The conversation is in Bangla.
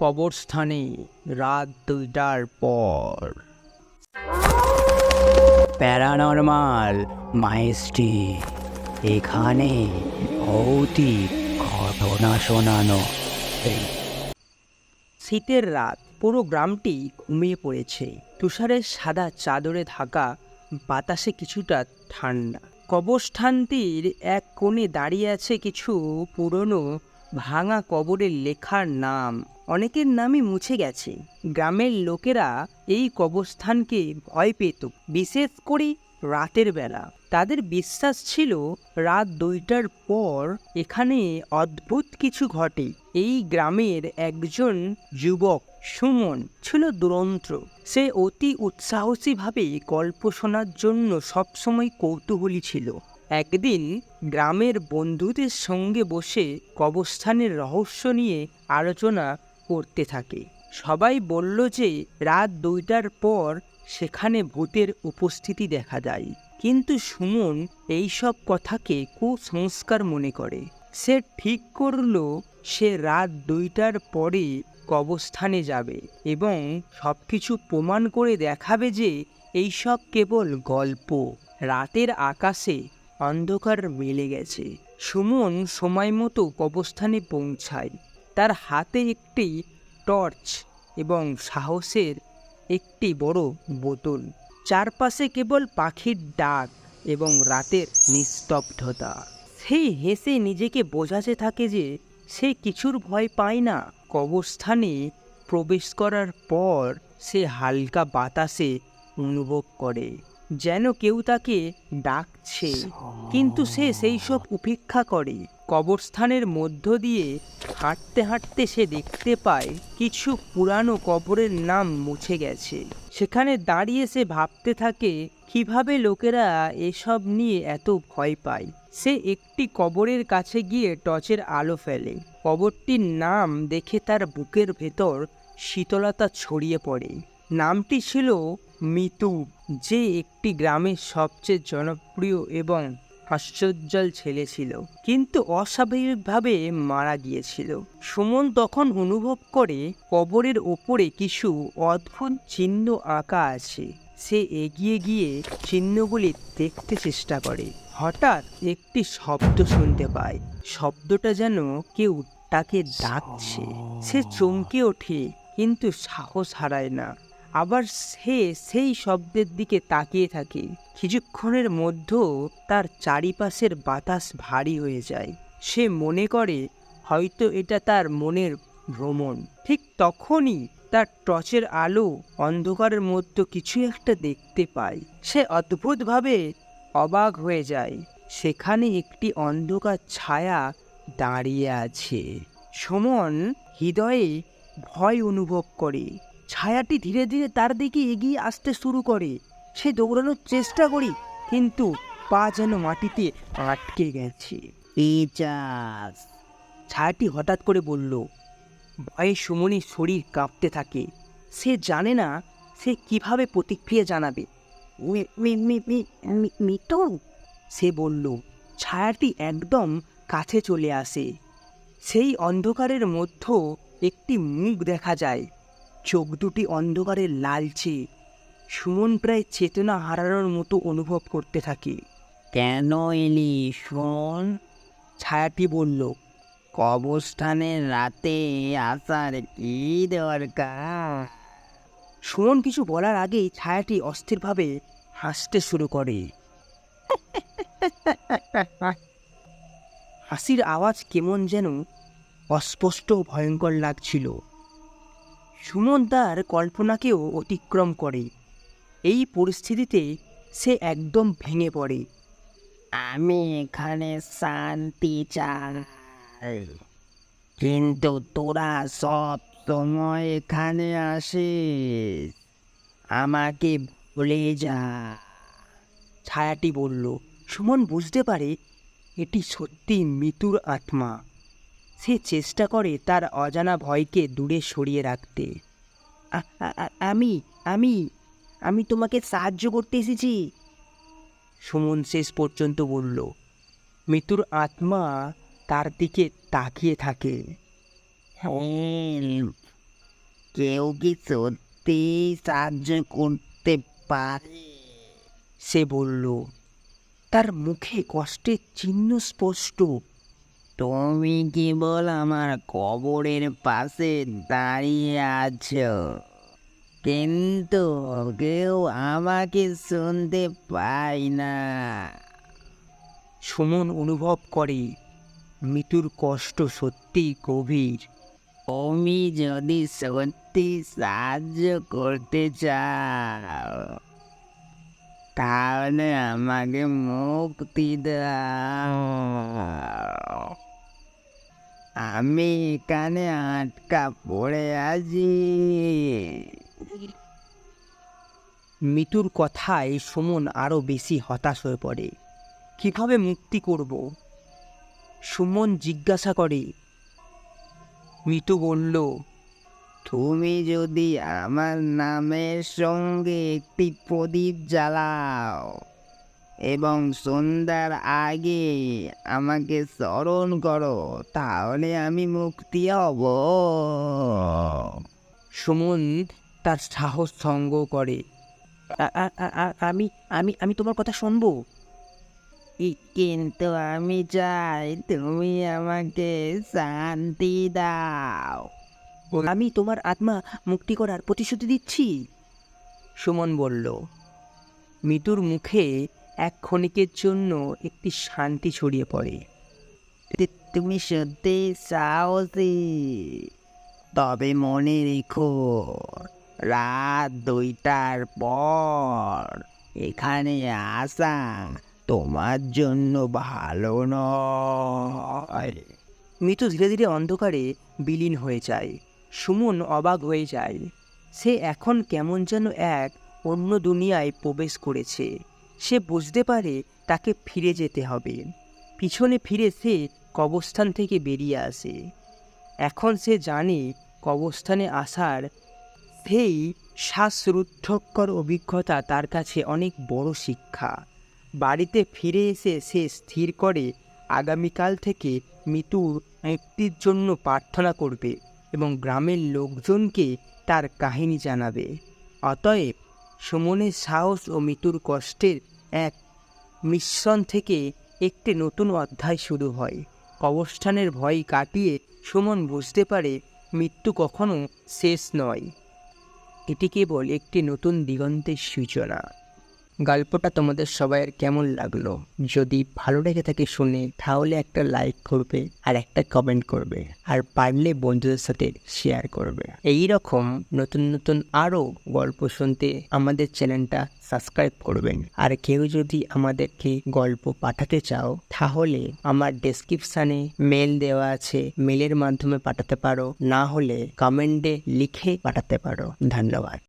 কবরস্থানে রাত দুইটার পর। প্যারানর্মাল মাইস্ট্রি এখানে ভৌতিক ঘটনা শোনানো। শীতের রাত, পুরো গ্রামটি ঘুমিয়ে পড়েছে। তুষারের সাদা চাদরে ঢাকা, বাতাসে কিছুটা ঠান্ডা। কবরস্থানটির এক কোণে দাঁড়িয়ে আছে কিছু পুরনো, ভাঙা কবরের লেখার নাম। অনেকের নামই মুছে গেছে। গ্রামের লোকেরা এই কবরস্থানকে ভয় পেত, বিশেষ করে রাতের বেলা। তাদের বিশ্বাস ছিল, রাত দুইটার পর এখানে অদ্ভুত কিছু ঘটে। এই গ্রামের একজন যুবক, সুমন, ছিল দুরন্ত। সে অতি উৎসাহসীভাবে গল্প শোনার জন্য সবসময় কৌতূহলী ছিল। একদিন গ্রামের বন্ধুদের সঙ্গে বসে কবরস্থানের রহস্য নিয়ে আলোচনা করতে থাকে। সবাই বলল যে, রাত দুইটার পর সেখানে ভূতের উপস্থিতি দেখা যায়। কিন্তু সুমন এইসব কথাকে কুসংস্কার মনে করে। সে ঠিক করল, সে রাত দুইটার পরে কবস্থানে যাবে এবং সব কিছু প্রমাণ করে দেখাবে যে এইসব কেবল গল্প। রাতের আকাশে অন্ধকার মিলে গেছে। সুমন সময় মতো কবস্থানে পৌঁছায়। তার হাতে একটি টর্চ এবং সাহসের একটি বড় বোতল। চারপাশে কেবল পাখির ডাক এবং রাতের নিস্তব্ধতা। সেই হেসে নিজেকে বোঝাতে থাকে যে সে কিছুর ভয় পায় না। কবরস্থানে প্রবেশ করার পর সে হালকা বাতাসে অনুভব করে। যেন কেউ তাকে ডাকছে। কিন্তু সে সেই সব উপেক্ষা করে। কবরস্থানের মধ্য দিয়ে হাঁটতে হাঁটতে সে দেখতে পায় কিছু পুরানো কবরের নাম মুছে গেছে। সেখানে দাঁড়িয়ে সে ভাবতে থাকে, কীভাবে লোকেরা এসব নিয়ে এত ভয় পায়। সে একটি কবরের কাছে গিয়ে টর্চের আলো ফেলে। কবরটির নাম দেখে তার বুকের ভেতর শীতলতা ছড়িয়ে পড়ে। নামটি ছিল মিতু, যে একটি গ্রামের সবচেয়ে জনপ্রিয় এবং হাস্যোজ্জ্বল ছেলে ছিল, কিন্তু অস্বাভাবিকভাবে মারা গিয়েছিল। সুমন তখন অনুভব করে কবরের ওপরে কিছু অদ্ভুত চিহ্ন আঁকা আছে। সে এগিয়ে গিয়ে চিহ্নগুলি দেখতে চেষ্টা করে। হঠাৎ একটি শব্দ শুনতে পায়। শব্দটা যেন কেউ তাকে ডাকছে। সে চমকে ওঠে, কিন্তু সাহস হারায় না। আবার সে সেই শব্দের দিকে তাকিয়ে থাকে। কিছুক্ষণের মধ্যেও তার চারিপাশের বাতাস ভারী হয়ে যায়। সে মনে করে, হয়তো এটা তার মনের ভ্রমণ। ঠিক তখনই তার টর্চের আলো অন্ধকারের মধ্যে কিছু একটা দেখতে পায়। সে অদ্ভুতভাবে অবাক হয়ে যায়। সেখানে একটি অন্ধকার ছায়া দাঁড়িয়ে আছে। সুমন হৃদয়ে ভয় অনুভব করে। ছায়াটি ধীরে ধীরে তার দিকে এগিয়ে আসতে শুরু করে। সে দৌড়ানোর চেষ্টা করি কিন্তু পা যেন মাটিতে আটকে গেছে। পেঁচাস ছায়াটি হঠাৎ করে বলল ভয়ে সুমনির শরীর কাঁপতে থাকে। সে জানে না সে কীভাবে প্রতিক্রিয়া জানাবে। সে বলল ছায়াটি একদম কাছে চলে আসে। সেই অন্ধকারের মধ্যে একটি মুখ দেখা যায়। চোখ দুটি অন্ধকারে লালচে। সুমন প্রায় চেতনা হারানোর মতো অনুভব করতে থাকে। কেন এলি শোন ছায়াটি বলল কবরস্থানের রাতে আসার কি দরকার? সুমন কিছু বলার আগেই ছায়াটি অস্থিরভাবে হাসতে শুরু করে। হাসির আওয়াজ কেমন যেন অস্পষ্ট ভয়ঙ্কর লাগছিল। সুমন তার কল্পনাকেও অতিক্রম করে। এই পরিস্থিতিতে সে একদম ভেঙে পড়ে। আমি এখানে শান্তি চাই কিন্তু তোরা সব সময় এখানে আসিস। আমাকে ভুলে যা। ছায়াটি বলল সুমন বুঝতে পারে এটি সত্যি মৃত্যুর আত্মা। সে চেষ্টা করে তার অজানা ভয়কে দূরে সরিয়ে রাখতে। আমি আমি আমি তোমাকে সাহায্য করতে এসেছি। সুমন শেষ পর্যন্ত বলল মৃত্যুর আত্মা তার দিকে তাকিয়ে থাকে। "হেল্প, কেউ কি সত্যি সাহায্য করতে পারে? সে বলল তার মুখে কষ্টের চিহ্ন স্পষ্ট। তুমি কেবল আমার কবরের পাশে দাঁড়িয়ে আছো? কিন্তু কেউ আমাকে শুনতে পায় না। সুমন অনুভব করে মৃত্যুর কষ্ট সত্যি গভীর। তুমি যদি সত্যি সাহায্য করতে চাও তাহলে আমাকে মুক্তি দাও। আমি কানে আটকা পড়ে আছি। মৃত্যুর কথায় সুমন আরও বেশি হতাশ হয়ে পড়ে। কীভাবে মুক্তি করব? সুমন জিজ্ঞাসা করে মৃত্যু বলল তুমি যদি আমার নামের সঙ্গে একটি প্রদীপ জ্বালাও এবং সন্ধ্যার আগে আমাকে স্মরণ করো তাহলে আমি মুক্তি হব। সুমন তার সাহস সঙ্গ করে। "আ- আ- আ- আ- আমি আমি আমি তোমার কথা শুনব? ই- কিন্তু আমি চাই তুমি আমাকে শান্তি দাও। আমি তোমার আত্মা মুক্তি করার প্রতিশ্রুতি দিচ্ছি। সুমন বলল মৃত্যুর মুখে এক ক্ষণিকের জন্য একটি শান্তি ছড়িয়ে পড়ে। তুমি সত্যি সাহসী তবে মনে রেখো রাত দুইটার পর এখানে আসা তোমার জন্য ভালো নয়। মৃত্যু ধীরে ধীরে অন্ধকারে বিলীন হয়ে যায়। সুমন অবাক হয়ে যায়। সে এখন কেমন যেন এক অন্য দুনিয়ায় প্রবেশ করেছে। সে বুঝতে পারে তাকে ফিরে যেতে হবে। পিছনে ফিরে সে কবস্থান থেকে বেরিয়ে আসে। এখন সে জানে কবস্থানে আসার সেই শ্বাসরুদ্ধকর অভিজ্ঞতা তার কাছে অনেক বড় শিক্ষা। বাড়িতে ফিরে এসে সে স্থির করে আগামীকাল থেকে মৃত্যুর মুক্তির জন্য প্রার্থনা করবে এবং গ্রামের লোকজনকে তার কাহিনী জানাবে। অতএব সুমনের সাহস ও মৃত্যুর কষ্টের এক মিশ্রণ থেকে একটি নতুন অধ্যায় শুরু হয়। অবস্থানের ভয় কাটিয়ে সুমন বুঝতে পারে মৃত্যু কখনো শেষ নয়। এটি কেবল একটি নতুন দিগন্তের সূচনা। গল্পটা তোমাদের সবাইয়ের কেমন লাগল? যদি ভালো লেগে থাকে শুনে, তাহলে একটা লাইক করবে আর একটা কমেন্ট করবে আর পারলে বন্ধুদের সাথে শেয়ার করবে। এই রকম নতুন নতুন আরও গল্প শুনতে আমাদের চ্যানেলটা সাবস্ক্রাইব করবেন। আর কেউ যদি আমাদেরকে গল্প পাঠাতে চাও, তাহলে আমার ডেসক্রিপশানে মেল দেওয়া আছে। মেলের মাধ্যমে পাঠাতে পারো। না হলে কমেন্টে লিখে পাঠাতে পারো। ধন্যবাদ।